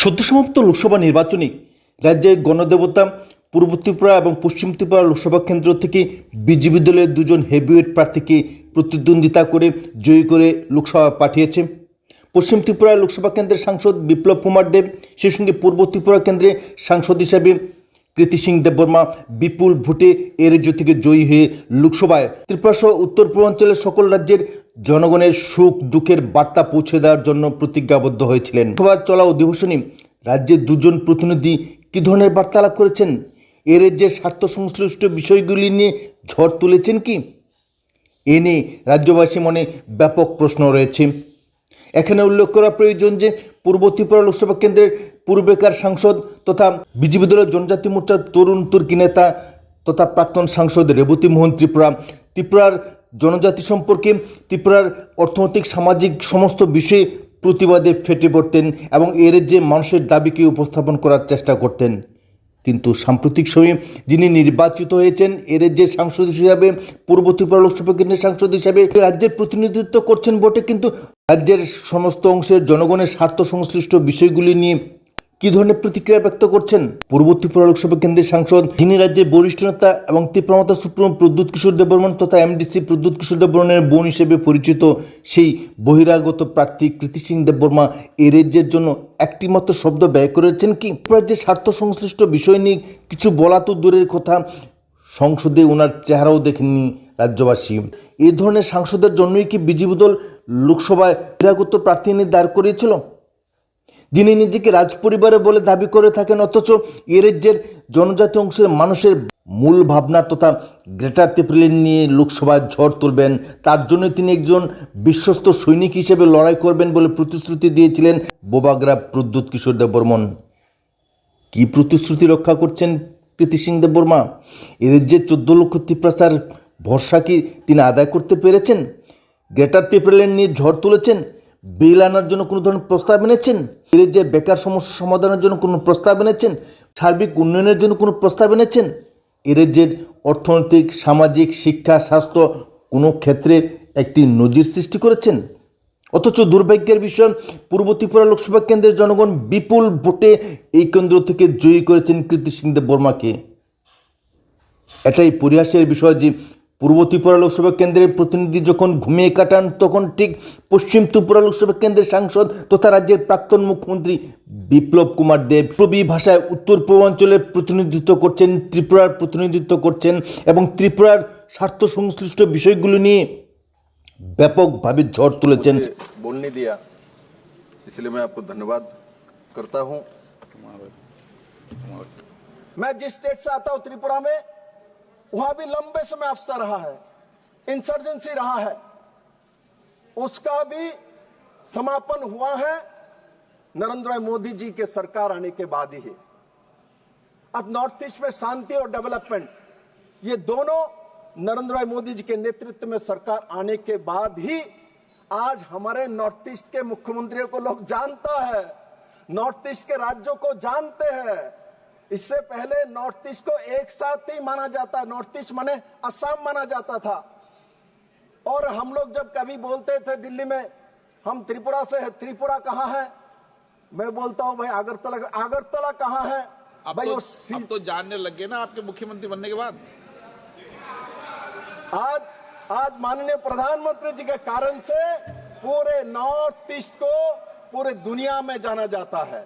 সদ্য সমাপ্ত লোকসভা নির্বাচনে রাজ্যে গণদেবতা, পূর্ব ত্রিপুরা এবং পশ্চিম ত্রিপুরা লোকসভা কেন্দ্র থেকে বিজেপি দলের দুজন হেভিওয়েট প্রার্থীকে প্রতিদ্বন্দ্বিতা করে জয়ী করে লোকসভা পাঠিয়েছে। পশ্চিম ত্রিপুরা লোকসভা কেন্দ্রের সাংসদ বিপ্লব কুমার দেব, সেই সঙ্গে পূর্ব ত্রিপুরা কেন্দ্রে সাংসদ হিসাবে কৃতি সিং দেববর্মা, বিপুল ভোটে এর থেকে জয়ী হয়ে লোকসভায়। ত্রিপুরা সহ উত্তর পূর্বাঞ্চলের সকল রাজ্যের জনগণের সুখ দুঃখের বার্তা পৌঁছে দেওয়ার জন্য প্রতিজ্ঞাবদ্ধ হয়েছিলেন। সভার চলা অধিবেশনে রাজ্যের দুজন প্রতিনিধি কী ধরনের বার্তালাপ করেছেন? এ রাজ্যের স্বার্থ সংশ্লিষ্ট বিষয়গুলি নিয়ে ঝড় তুলেছেন কি? এ নিয়ে রাজ্যবাসী মনে ব্যাপক প্রশ্ন রয়েছে। এখানে উল্লেখ করা প্রয়োজন যে পূর্ব ত্রিপুরা লোকসভা কেন্দ্রের পূর্বেকার সাংসদ তথা বিজেপি দলের জনজাতি মোর্চার তরুণ তুর্কি নেতা তথা প্রাক্তন সাংসদ রেবতী মোহন ত্রিপুরা, ত্রিপুরার জনজাতি সম্পর্কে ত্রিপুরার অর্থনৈতিক, সামাজিক সমস্ত বিষয়ে প্রতিবাদে ফেটে পড়তেন এবং এর যে মানুষের দাবিকে উপস্থাপন করার চেষ্টা করতেন। কিন্তু সাম্প্রতিক সময়ে যিনি নির্বাচিত হয়েছেন, এর যে সাংসদ হিসাবে, পূর্ব ত্রিপুরা লোকসভা কেন্দ্রের সাংসদ হিসাবে রাজ্যের প্রতিনিধিত্ব করছেন বটে, কিন্তু রাজ্যের সমস্ত অংশের জনগণের স্বার্থ সংশ্লিষ্ট বিষয়গুলি নিয়ে কি ধরনের প্রতিক্রিয়া ব্যক্ত করছেন? পূর্ব ত্রিপুরা লোকসভা কেন্দ্রের সাংসদ, যিনি রাজ্যের বরিষ্ঠ নেতা এবং ত্রিপুরামতা সুপ্রিম প্রদ্যুৎ কিশোর দেববর্মন তথা এমডিসি প্রদ্যুৎ কিশোর দেববর্মনের বোন হিসেবে পরিচিত সেই বহিরাগত প্রার্থী কৃতি সিং দেববর্মা এই রাজ্যের জন্য একটিমাত্র শব্দ ব্যয় করেছেন কি? রাজ্যের স্বার্থ সংশ্লিষ্ট বিষয় নিয়ে কিছু বলা তো দূরের কথা, সংসদে ওনার চেহারাও দেখেননি রাজ্যবাসী। এ ধরনের সাংসদের জন্যই কি বিজেপি দল লোকসভায় বহিরাগত প্রার্থী নিয়ে দাঁড় করিয়েছিল? যিনি নিজেকে রাজপরিবারে বলে দাবি করে থাকেন, অথচ এ রাজ্যের জনজাতি অংশের মানুষের মূল ভাবনা তথা গ্রেটার ত্রিপুলিন নিয়ে লোকসভায় ঝড় তুলবেন। তার জন্য তিনি একজন বিশ্বস্ত সৈনিক হিসেবে লড়াই করবেন বলে প্রতিশ্রুতি দিয়েছিলেন বোবাগ্রা প্রদ্যুৎ কিশোর দেববর্মন। কি প্রতিশ্রুতি রক্ষা করছেন প্রীতি সিং দেববর্মা? এর যে চোদ্দ লক্ষ ত্রিপ্রাসার ভরসা কি তিনি আদায় করতে পেরেছেন? গ্রেটার ত্রিপুরাল্যান্ড নিয়ে ঝড় তুলেছেন? বিল আনার জন্য কোনো ধরনের প্রস্তাব এনেছেন? এর যে বেকার সমস্যা সমাধানের জন্য কোনো প্রস্তাব এনেছেন? সার্বিক উন্নয়নের জন্য কোনো প্রস্তাব এনেছেন? এর অর্থনৈতিক, সামাজিক, শিক্ষা, স্বাস্থ্য কোনো ক্ষেত্রে একটি নজির সৃষ্টি করেছেন? অথচ দুর্ভাগ্যের বিষয়, পূর্ব ত্রিপুরা লোকসভা কেন্দ্রের জনগণ বিপুল ভোটে এই কেন্দ্র থেকে জয়ী করেছেন কীর্তি সিং দেব বর্মাকে। এটাই পরিহাসের বিষয় যে পূর্ব ত্রিপুরা লোকসভা কেন্দ্রের প্রতিনিধি যখন ঘুমিয়ে কাটান তখন ঠিক পশ্চিম ত্রিপুরা লোকসভা কেন্দ্রের সাংসদ তথা রাজ্যের প্রাক্তন মুখ্যমন্ত্রী বিপ্লব কুমার দেব প্রবি ভাষায় উত্তর পূর্বাঞ্চলের প্রতিনিধিত্ব করছেন ত্রিপুরার প্রতিনিধিত্ব করছেন এবং ত্রিপুরার স্বার্থ সংশ্লিষ্ট বিষয়গুলো নিয়ে ব্যাপকভাবে ঝড় তুলেছেন मुझे बोलने दिया इसलिए मैं आपको धन्यवाद करता हूं मैं जिस स्टेट से आता हूं त्रिपुरा में वहाँ भी लंबे समय अफसर रहा है इंसर्जेंसी रहा है। उसका भी समापन हुआ है, नरेंद्र मोदी जी के सरकार आने के बाद ही। अब नॉर्थ ईस्ट में शांति और डेवलपमेंट, ये दोनों नरेंद्र मोदी जी के नेतृत्व में सरकार आने के बाद ही आज हमारे नॉर्थ ईस्ट के मुख्यमंत्रियों को लोग जानता है, नॉर्थ ईस्ट के राज्यों को जानते हैं। इससे पहले नॉर्थ ईस्ट को एक साथ ही माना जाता नॉर्थ ईस्ट माने असम माना जाता था। और हम लोग जब कभी बोलते थे दिल्ली में हम त्रिपुरा से है त्रिपुरा कहाँ है? मैं बोलता हूँ भाई अगरतला अगरतला कहाँ है? अब भाई तो, वो अब तो जानने लग गए ना आपके मुख्यमंत्री बनने के बाद। आज आज माननीय प्रधानमंत्री जी के कारण से पूरे नॉर्थ ईस्ट को पूरे दुनिया में जाना जाता है।